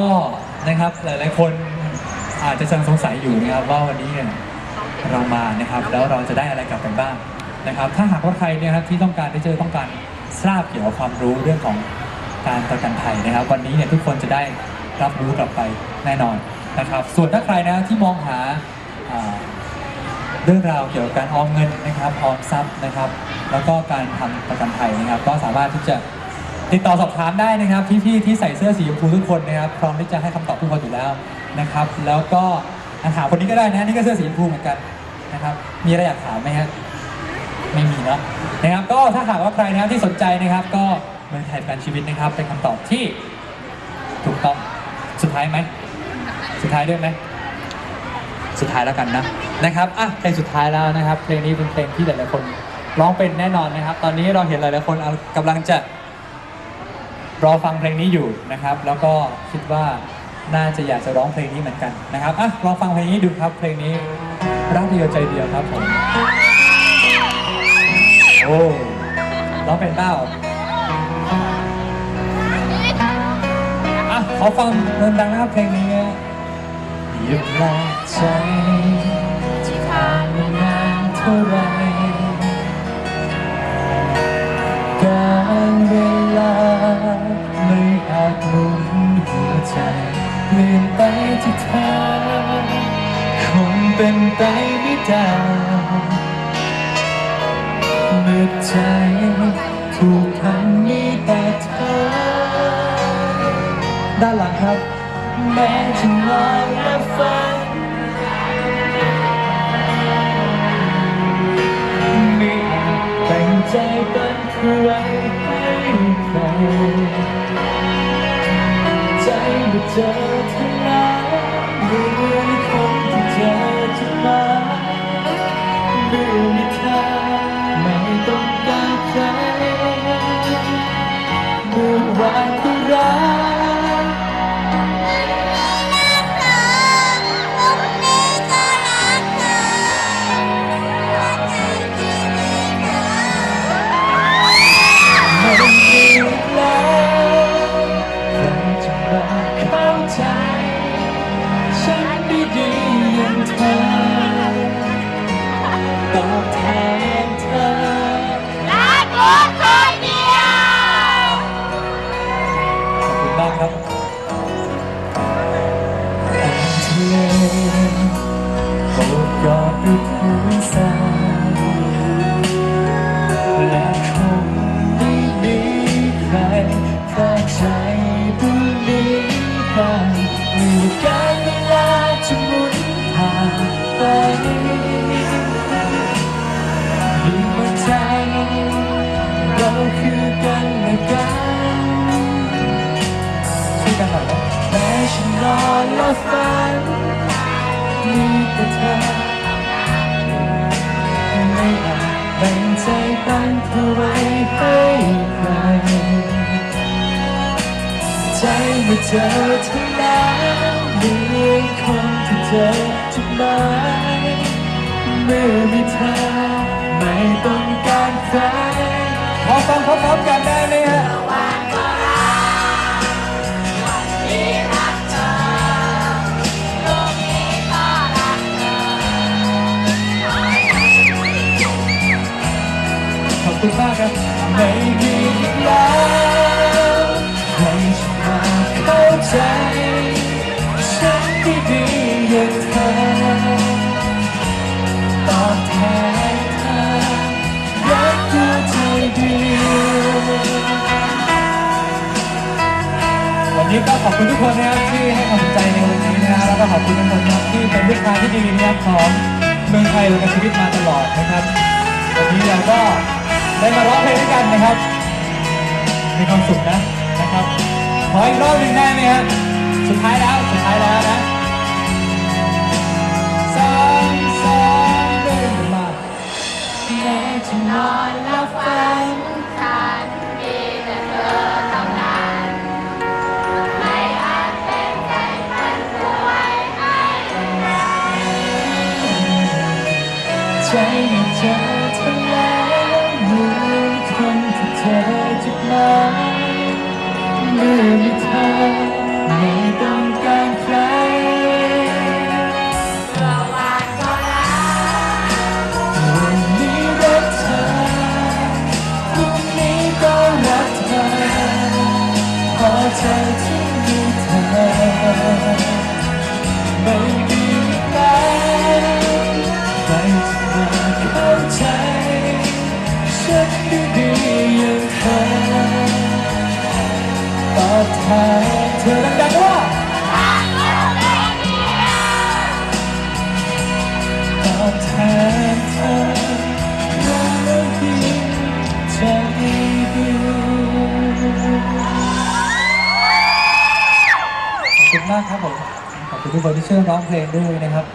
ก็นะครับหลายๆคนอาจจะยังสงสัยอยู่นะครับว่าวันนี้เนี่ยเรามานะครับแล้วเราจะได้อะไรกลับไปบ้างนะครับ ถ้าหากว่าใครเนี่ยครับที่ต้องการที่จะต้องการทราบเกี่ยวกับความรู้เรื่องของการประกันภัยนะครับ วันนี้เนี่ยทุกคนจะได้รับรู้กลับไปแน่นอนนะครับ ส่วนถ้าใครนะที่มองหาอ่าเรื่องราวเกี่ยวกับการออมเงินนะครับออมทรัพย์นะครับ แล้วก็การทำประกันภัยนะครับ ก็สามารถที่จะ ติดต่อสอบถามได้นะครับพี่ๆที่ใส่เสื้อสีชมพูทุกคนนะครับพร้อมที่จะให้คำตอบทุกคนอยู่แล้วนะครับ แล้วก็ถามคนนี้ก็ได้นะนี่ก็เสื้อสีชมพูเหมือนกันนะครับ มีอะไรอยากถามไหมฮะไม่มีเนาะนะครับ ก็ถ้าหากว่าใครนะครับที่สนใจนะครับ ก็เมืองไทยประกันชีวิตนะครับ เป็นคำตอบที่ถูกต้องสุดท้ายไหมสุดท้ายด้วยไหม สุดท้ายแล้วกันนะนะครับอะเพลงสุดท้ายแล้วนะครับ เพลงนี้เป็นเพลงที่หลายๆคนร้องเป็นแน่นอนนะครับ ตอนนี้เราเห็นหลายๆคนเอากำลังจะ รอฟังเพลงนี้อยู่นะครับ แล้วก็คิดว่าน่าจะอยากจะร้องเพลงนี้เหมือนกันนะครับอะลองฟังเพลงนี้ดูครับเพลงนี้รักเดียวใจเดียวครับผมโอ้ร้องเป็นเปล่าอะขอฟังดังๆนะครับเพลงนี้นะอย่าแปลกใจที่ผ่านมานานเท่าไรการ เปลี่ยนไปที่เธอ คงเป็นไปไม่ได้เมื่อใจถูกทำมีแต่เธอ ด้านหลังครับ แม้จะนอนและฝัน เธอเท่านั้นมีคนที่เธอจะมา คุณมากครับ ฝันมีแต่เธอไม่อาจแบ่งใจปันเธอไว้ให้ใคร ใจเมื่อเจอเธอแล้วมือนคนที่เจอจุดหมายเมื่อมีเธอไม่ต้องการ นนี้ก็ขอบคุณทุกคนนะครับที่ให้ความสนใจในวันนี้นะครับแล้วก็ขอบคุณทุกคนนะครับที่เป็นลูกค้าที่ดีนะครับของเมืองไทยและชีวิตมาตลอดนะครับวันนี้เราก็ได้มาร้องเพลงด้วยกันนะครับมีความสุขนะนะครับขออีกรอบหนึ่งได้ไหมครับสุดท้ายแล้วสุดท้ายแล้วนะ ใจไม่เจอเธอแล้วเหมือนคนที่เธอจุดหมายเมื่อมีเธอ เธอดังๆว่าตอบแทนเธอแล้เพียงใจเดียวขอบคุณมากครับผม ขอบคุณทุกคนที่ช่วยร้องเพลงด้วยนะครับ